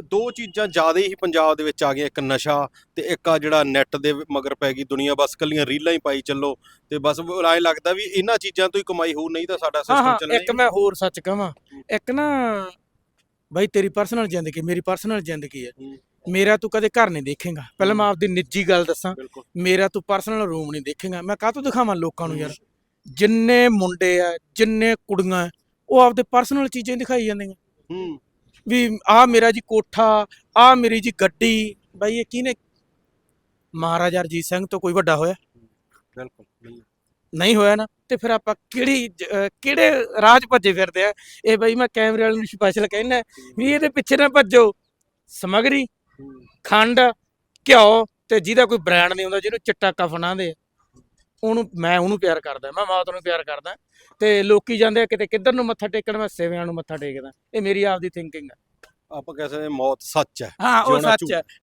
ਦੋ ਚੀਜ਼ਾਂ ਜ਼ਿਆਦਾ ਹੀ ਪੰਜਾਬ ਦੇ ਵਿੱਚ ਆ ਗਈਆਂ ਇੱਕ ਨਸ਼ਾ ਤੇ ਇੱਕ ਆ ਜਿਹੜਾ ਨੈਟ ਦੇ ਮਗਰ ਪੈ ਗਈ ਦੁਨੀਆ ਬਸ ਕੱਲੀਆਂ ਰੀਲਾਂ ਹੀ ਪਾਈ ਚੱਲੋ ਤੇ ਬਸ ਐਂ ਲੱਗਦਾ ਵੀ ਇਹਨਾਂ ਚੀਜ਼ਾਂ ਤੋਂ ਹੀ ਕਮਾਈ ਹੋਊ ਨਹੀਂ ਤਾਂ ਸਾਡਾ ਸਿਸਟਮ ਚੱਲਣਾ ਇੱਕ ਮੈਂ ਹੋਰ ਸੱਚ ਕਹਾਂ ਇੱਕ ਨਾ ਬਾਈ ਤੇਰੀ ਪਰਸਨਲ ਜ਼ਿੰਦਗੀ ਮੇਰੀ ਪਰਸਨਲ ਜ਼ਿੰਦਗੀ ਹੈ। ਮੇਰਾ ਤੂੰ ਕਦੇ ਘਰ ਨਹੀਂ ਦੇਖੇਗਾ। ਪਹਿਲਾਂ ਮੈਂ ਆਪਦੀ ਨਿੱਜੀ ਗੱਲ ਦੱਸਾਂ ਮੇਰਾ ਤੂੰ ਪਰਸਨਲ ਰੂਮ ਨਹੀਂ ਦੇਖੇਗਾ। ਮੈਂ ਕਾਹਤੋਂ ਦਿਖਾਵਾਂ ਲੋਕਾਂ ਨੂੰ ਯਾਰ? ਜਿੰਨੇ ਮੁੰਡੇ ਆ ਜਿੰਨੇ ਕੁੜੀਆਂ ਉਹ ਆਪਦੇ ਪਰਸਨਲ ਚੀਜ਼ਾਂ ਹੀ ਦਿਖਾਈ ਜਾਂਦੀਆਂ। ਹੂੰ। ਵੀ ਆ ਮੇਰਾ ਜੀ ਕੋਠਾ ਆ ਮੇਰੀ ਜੀ ਗੱਡੀ। ਬਾਈ ਇਹ ਕਿਹਨੇ ਮਹਾਰਾਜਾ ਰਜੀਤ ਸਿੰਘ ਤੋਂ ਕੋਈ ਵੱਡਾ ਹੋਇਆ? ਬਿਲਕੁਲ ਨਹੀਂ। ਹੋਇਆ ਨਾ? ਤੇ ਫਿਰ ਆਪਾਂ ਕਿਹੜੀ ਕਿਹੜੇ 'ਚ ਭੱਜੇ ਫਿਰਦੇ ਆ? ਇਹ ਬਈ ਮੈਂ ਕੈਮਰੇ ਵਾਲੇ ਨੂੰ ਸਪੈਸ਼ਲ ਕਹਿਣਾ ਵੀ ਇਹਦੇ ਪਿੱਛੇ ਨਾ ਭੱਜੋ। ਸਮਗਰੀ। ਖੰਡ ਘਿਓ ਤੇ ਜਿਹਦਾ ਕੋਈ ਬ੍ਰਾਂਡ ਨਹੀਂ ਹੁੰਦਾ ਜਿਹਨੂੰ ਚਿੱਟਾ ਕਫਨਾਂ ਦੇ। ਉਹਨੂੰ ਮੈਂ ਉਹਨੂੰ ਪਿਆਰ ਕਰਦਾ ਮੈਂ ਮੌਤ ਨੂੰ ਪਿਆਰ ਕਰਦਾ। ਤੇ ਲੋਕੀ ਜਾਂਦੇ ਆ ਕਿਤੇ ਕਿੱਧਰ ਨੂੰ ਮੱਥਾ ਟੇਕਣ ਮੈਂ ਸੇਵਿਆਂ ਨੂੰ ਮੱਥਾ ਟੇਕਦਾ। ਇਹ ਮੇਰੀ ਆਪਦੀ ਥਿੰਕਿੰਗ ਹੈ ਆਪਾਂ ਕਹਿ ਸਕਦੇ ਹਾਂ ਮੌਤ ਸੱਚ ਹੈ ਹਾਂ ਉਹ ਜਿਉਣਾ ਸੱਚ ਹੈ।